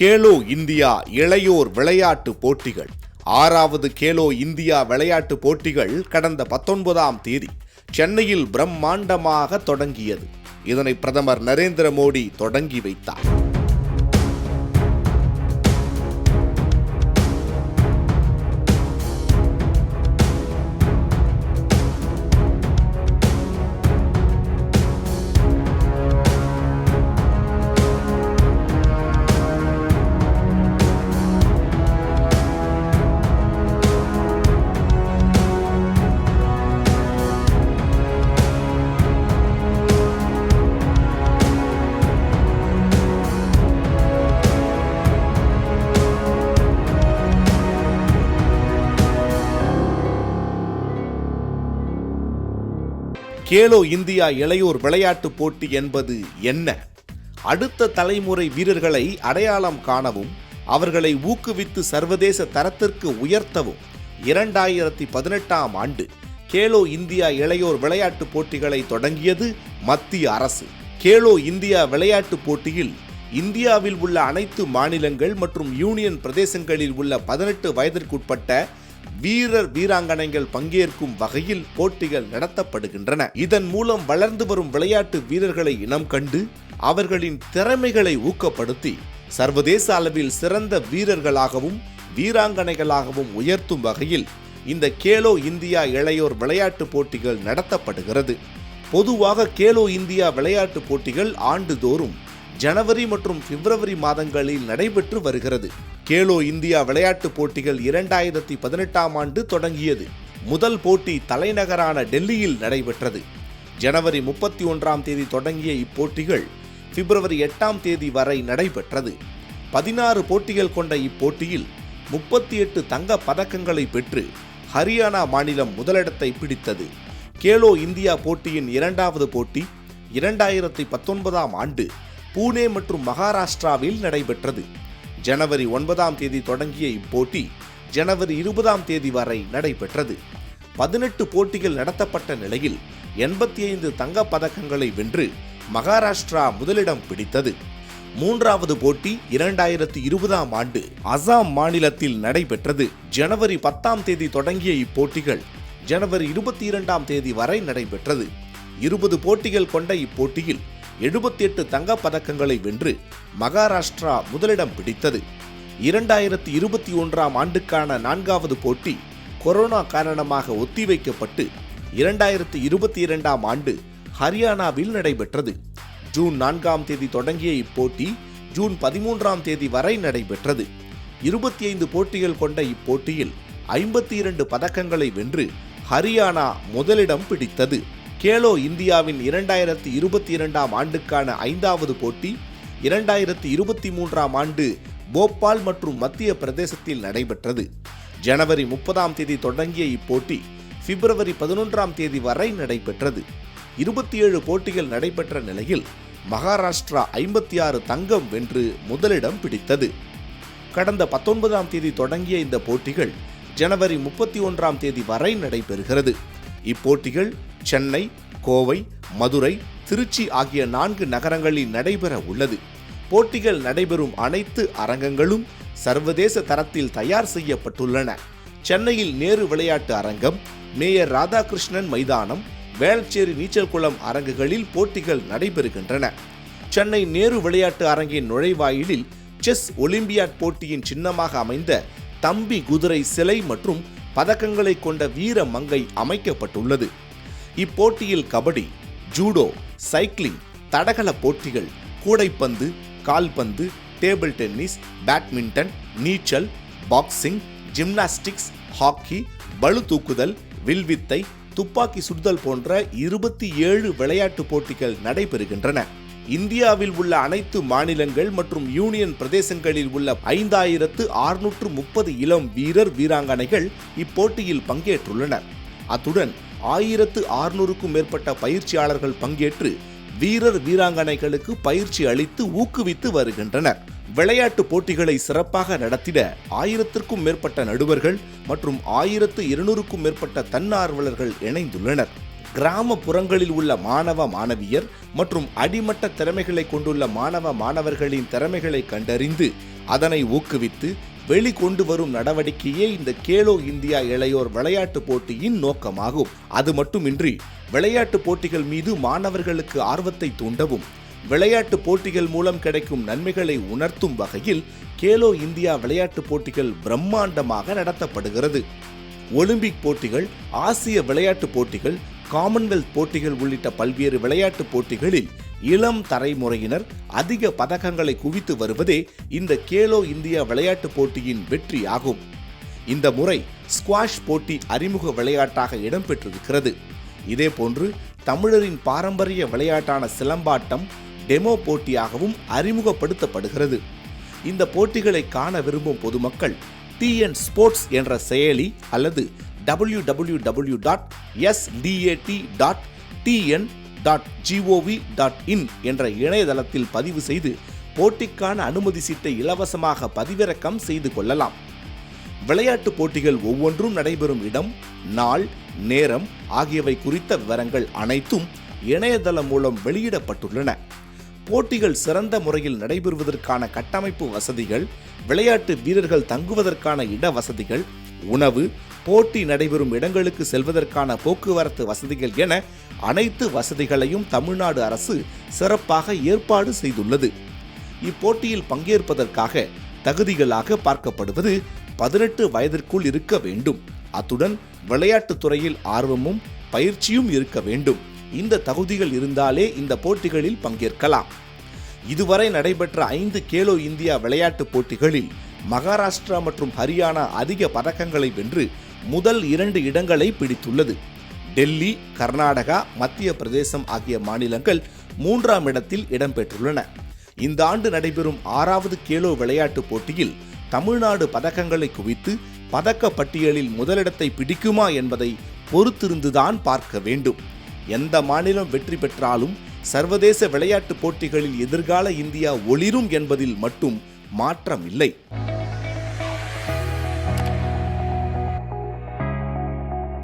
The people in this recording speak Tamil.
கேலோ இந்தியா இளையோர் விளையாட்டு போட்டிகள். ஆறாவது கேலோ இந்தியா விளையாட்டு போட்டிகள் கடந்த பத்தொன்பதாம் தேதி சென்னையில் பிரம்மாண்டமாக தொடங்கியது. இதனை பிரதமர் நரேந்திர மோடி தொடங்கி வைத்தார். கேலோ இந்தியா இளையோர் விளையாட்டுப் போட்டி என்பது என்ன? அடுத்த தலைமுறை வீரர்களை அடையாளம் காணவும் அவர்களை ஊக்குவித்து சர்வதேச தரத்திற்கு உயர்த்தவும் இரண்டாயிரத்தி பதினெட்டாம் ஆண்டு கேலோ இந்தியா இளையோர் விளையாட்டுப் போட்டிகளை தொடங்கியது மத்திய அரசு. கேலோ இந்தியா விளையாட்டுப் போட்டியில் இந்தியாவில் உள்ள அனைத்து மாநிலங்கள் மற்றும் யூனியன் பிரதேசங்களில் உள்ள பதினெட்டு வயதிற்குட்பட்ட வீரர் வீராங்கனைகள் பங்கேற்கும் வகையில் போட்டிகள் நடத்தப்படுகின்றன. இதன் மூலம் வளர்ந்து வரும் விளையாட்டு வீரர்களை இனம் கண்டு அவர்களின் திறமைகளை ஊக்கப்படுத்தி சர்வதேச அளவில் சிறந்த வீரர்களாகவும் வீராங்கனைகளாகவும் உயர்த்தும் வகையில் இந்த கேலோ இந்தியா இளையோர் விளையாட்டுப் போட்டிகள் நடத்தப்படுகிறது. பொதுவாக கேலோ இந்தியா விளையாட்டுப் போட்டிகள் ஆண்டுதோறும் ஜனவரி மற்றும் பிப்ரவரி மாதங்களில் நடைபெற்று வருகிறது. கேலோ இந்தியா விளையாட்டுப் போட்டிகள் இரண்டாயிரத்தி பதினெட்டாம் ஆண்டு தொடங்கியது. முதல் போட்டி தலைநகரான டெல்லியில் நடைபெற்றது. ஜனவரி முப்பத்தி ஒன்றாம் தேதி தொடங்கிய இப்போட்டிகள் பிப்ரவரி எட்டாம் தேதி வரை நடைபெற்றது. பதினாறு போட்டிகள் கொண்ட இப்போட்டியில் முப்பத்தி எட்டு தங்க பதக்கங்களை பெற்று ஹரியானா மாநிலம் முதலிடத்தை பிடித்தது. கேலோ இந்தியா போட்டியின் இரண்டாவது போட்டி இரண்டாயிரத்தி பத்தொன்பதாம் ஆண்டு பூனே மற்றும் மகாராஷ்டிராவில் நடைபெற்றது. ஜனவரி ஒன்பதாம் தேதி தொடங்கிய இப்போட்டி ஜனவரி இருபதாம் தேதி வரை நடைபெற்றது. பதினெட்டு போட்டிகள் நடத்தப்பட்ட நிலையில் எண்பத்தி ஐந்து தங்கப் பதக்கங்களை வென்று மகாராஷ்டிரா முதலிடம் பிடித்தது. மூன்றாவது போட்டி இரண்டாயிரத்தி இருபதாம் ஆண்டு அசாம் மாநிலத்தில் நடைபெற்றது. ஜனவரி பத்தாம் தேதி தொடங்கிய இப்போட்டிகள் ஜனவரி இருபத்தி இரண்டாம் தேதி வரை நடைபெற்றது. இருபது போட்டிகள் கொண்ட இப்போட்டியில் எழுபத்தி எட்டு தங்கப் பதக்கங்களை வென்று மகாராஷ்டிரா முதலிடம் பிடித்தது. இரண்டாயிரத்தி இருபத்தி ஒன்றாம் ஆண்டுக்கான நான்காவது போட்டி கொரோனா காரணமாக ஒத்திவைக்கப்பட்டு இரண்டாயிரத்தி இருபத்தி இரண்டாம் ஆண்டு ஹரியானாவில் நடைபெற்றது. ஜூன் நான்காம் தேதி தொடங்கிய இப்போட்டி ஜூன் பதிமூன்றாம் தேதி வரை நடைபெற்றது. இருபத்தி ஐந்து போட்டிகள் கொண்ட இப்போட்டியில் ஐம்பத்தி இரண்டு பதக்கங்களை வென்று ஹரியானா முதலிடம் பிடித்தது. கேலோ இந்தியாவின் இரண்டாயிரத்தி இருபத்தி இரண்டாம் ஆண்டுக்கான ஐந்தாவது போட்டி இரண்டாயிரத்தி இருபத்தி மூன்றாம் ஆண்டு போபால் மற்றும் மத்திய பிரதேசத்தில் நடைபெற்றது. ஜனவரி முப்பதாம் தேதி தொடங்கிய இப்போட்டி பிப்ரவரி பதினொன்றாம் தேதி வரை நடைபெற்றது. இருபத்தி ஏழு போட்டிகள் நடைபெற்ற நிலையில் மகாராஷ்டிரா ஐம்பத்தி ஆறு தங்கம் வென்று முதலிடம் பிடித்தது. கடந்த பத்தொன்பதாம் தேதி தொடங்கிய இந்த போட்டிகள் ஜனவரி முப்பத்தி ஒன்றாம் தேதி வரை நடைபெறுகிறது. இப்போட்டிகள் சென்னை கோவை மதுரை திருச்சி ஆகிய நான்கு நகரங்களில் நடைபெற உள்ளது. போட்டிகள் நடைபெறும் அனைத்து அரங்கங்களும் சர்வதேச தரத்தில் தயார் செய்யப்பட்டுள்ளன. சென்னையில் நேரு விளையாட்டு அரங்கம் மேயர் ராதாகிருஷ்ணன் மைதானம் வேளச்சேரி நீச்சல் குளம் அரங்குகளில் போட்டிகள் நடைபெறுகின்றன. சென்னை நேரு விளையாட்டு அரங்கின் நுழைவாயிலில் செஸ் ஒலிம்பியாட் போட்டியின் சின்னமாக அமைந்த தம்பி குதிரை சிலை மற்றும் பதக்கங்களை கொண்ட வீர மங்கை அமைக்கப்பட்டுள்ளது. இப்போட்டியில் கபடி ஜூடோ சைக்கிளிங் தடகள போட்டிகள் கூடைப்பந்து கால்பந்து டேபிள் டென்னிஸ் பேட்மிண்டன் நீச்சல் பாக்ஸிங் ஜிம்னாஸ்டிக்ஸ் ஹாக்கி பளு தூக்குதல் வில்வித்தை துப்பாக்கி சுடுதல் போன்ற இருபத்தி ஏழு விளையாட்டுப் போட்டிகள் நடைபெறுகின்றன. இந்தியாவில் உள்ள அனைத்து மாநிலங்கள் மற்றும் யூனியன் பிரதேசங்களில் உள்ள ஐந்தாயிரத்து அறுநூற்று முப்பது இளம் வீரர் வீராங்கனைகள் இப்போட்டியில் பங்கேற்றுள்ளனர். அத்துடன் ஆயிரத்து அறுநூறுக்கும் மேற்பட்ட பயிற்சியாளர்கள் பங்கேற்று வீரர் வீராங்கனைகளுக்கு பயிற்சி அளித்து ஊக்குவித்து வருகின்றனர். விளையாட்டு போட்டிகளை சிறப்பாக நடத்திட ஆயிரத்திற்கும் மேற்பட்ட நடுவர்கள் மற்றும் ஆயிரத்து இருநூறுக்கும் மேற்பட்ட தன்னார்வலர்கள் இணைந்துள்ளனர். கிராமப்புறங்களில் உள்ள மாணவ மாணவியர் மற்றும் அடிமட்ட திறமைகளை கொண்டுள்ள மாணவ மாணவர்களின் திறமைகளை கண்டறிந்து அதனை ஊக்குவித்து வெளிக்கொண்டு வரும் நடவடிக்கையே இந்த கேலோ இந்தியா இளையோர் விளையாட்டுப் போட்டியின் நோக்கமாகும். அது மட்டுமின்றி விளையாட்டுப் போட்டிகள் மீது மாணவர்களுக்கு ஆர்வத்தை தூண்டவும் விளையாட்டு போட்டிகள் மூலம் கிடைக்கும் நன்மைகளை உணர்த்தும் வகையில் கேலோ இந்தியா விளையாட்டுப் போட்டிகள் பிரம்மாண்டமாக நடத்தப்படுகிறது. ஒலிம்பிக் போட்டிகள் ஆசிய விளையாட்டுப் போட்டிகள் காமன்வெல்த் போட்டிகள் உள்ளிட்ட பல்வேறு விளையாட்டுப் போட்டிகளில் இளம் தலைமுறையினர் அதிக பதக்கங்களை குவித்து வருவதே இந்த கேலோ இந்தியா விளையாட்டுப் போட்டியின் வெற்றி ஆகும் இந்த முறை ஸ்குவாஷ் போட்டி அறிமுக விளையாட்டாக இடம்பெற்றிருக்கிறது இதேபோன்று தமிழரின் பாரம்பரிய விளையாட்டான சிலம்பாட்டம் டெமோ போட்டியாகவும் அறிமுகப்படுத்தப்படுகிறது. இந்த போட்டிகளை காண விரும்பும் பொதுமக்கள் டிஎன் ஸ்போர்ட்ஸ் என்ற செயலி அல்லது W W W dot SDAT dot TN dot GOV dot in என்ற இணையதளத்தில் பதிவு செய்து போட்டிக்கான அனுமதி சீட்டை இலவசமாக பதிவிறக்கம் செய்து கொள்ளலாம். விளையாட்டு போட்டிகள் ஒவ்வொன்றும் நடைபெறும் இடம் நாள் நேரம் ஆகியவை குறித்த விவரங்கள் அனைத்தும் இணையதளம் மூலம் வெளியிடப்பட்டுள்ளன. போட்டிகள் சிறந்த முறையில் நடைபெறுவதற்கான கட்டமைப்பு வசதிகள் விளையாட்டு வீரர்கள் தங்குவதற்கான இட வசதிகள் உணவு போட்டி நடைபெறும் இடங்களுக்கு செல்வதற்கான போக்குவரத்து வசதிகள் என அனைத்து வசதிகளையும் தமிழ்நாடு அரசு சிறப்பாக ஏற்பாடு செய்துள்ளது. இப்போட்டியில் பங்கேற்பதற்காக தகுதிகளாக பார்க்கப்படுவது பதினெட்டு வயதிற்குள் இருக்க வேண்டும். அத்துடன் விளையாட்டுத் துறையில் ஆர்வமும் பயிற்சியும் இருக்க வேண்டும். இந்த தகுதிகள் இருந்தாலே இந்த போட்டிகளில் பங்கேற்கலாம். இதுவரை நடைபெற்ற ஐந்து கேலோ இந்தியா விளையாட்டுப் போட்டிகளில் மகாராஷ்டிரா மற்றும் ஹரியானா அதிக பதக்கங்களை வென்று முதல் இரண்டு இடங்களை பிடித்துள்ளது. டெல்லி கர்நாடகா மத்திய பிரதேசம் ஆகிய மாநிலங்கள் மூன்றாம் இடத்தில் இடம்பெற்றுள்ளன. இந்த ஆண்டு நடைபெறும் ஆறாவது கேலோ விளையாட்டுப் போட்டியில் தமிழ்நாடு பதக்கங்களை குவித்து பதக்க பட்டியலில் முதலிடத்தை பிடிக்குமா என்பதை பொறுத்திருந்துதான் பார்க்க வேண்டும். எந்த மாநிலம் வெற்றி பெற்றாலும் சர்வதேச விளையாட்டுப் போட்டிகளில் எதிர்கால இந்தியா ஒளிரும் என்பதில் மட்டும் மாற்றம் இல்லை